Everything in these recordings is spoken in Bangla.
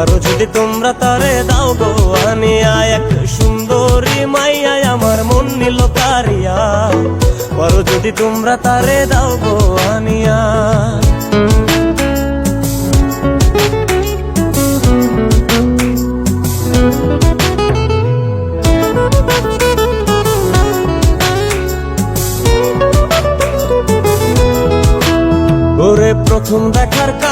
পারো যদি তোমরা তারে দাও গো আনিয়া এক সুন্দরী মাইয়া, আমার মন নিল কারিয়া। পারো যদি তোমরা তারে দাও গো আনিয়া প্রথম দেখার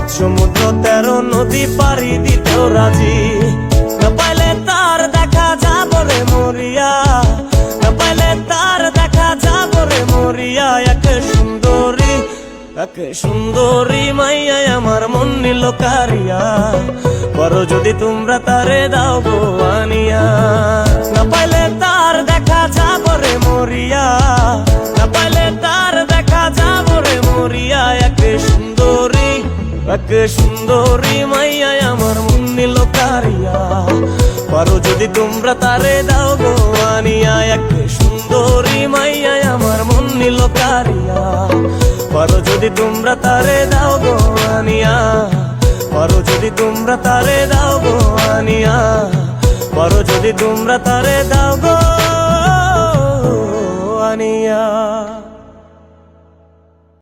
সাত সমুদ্র তেরো নদী পারি দিতেও রাজি। না পাইলে তার দেখা যাব রে মরিয়া। না পাইলে তার দেখা যাব রে মরিয়া। এক সুন্দরী এক সুন্দরী মাইয়া আমার মন নিল কারিয়া। করো যদি তোমরা তারে দাও আনিয়া। না পাইলে তার দেখা যাব রে মরিয়া। এক সুন্দরী মাইয়া আমার মন নিল কারিয়া। পারো যদি তোমরা তারে দাও গো, আনিয়া এক সুন্দরী মাইয়া আমার মন নিল কারিয়া। পারো যদি তোমরা তারে দাও গো, আনিয়া। পারো যদি তোমরা তারে দাও গো, আনিয়া। পারো যদি তোমরা তারে দাও গো, আনিয়া।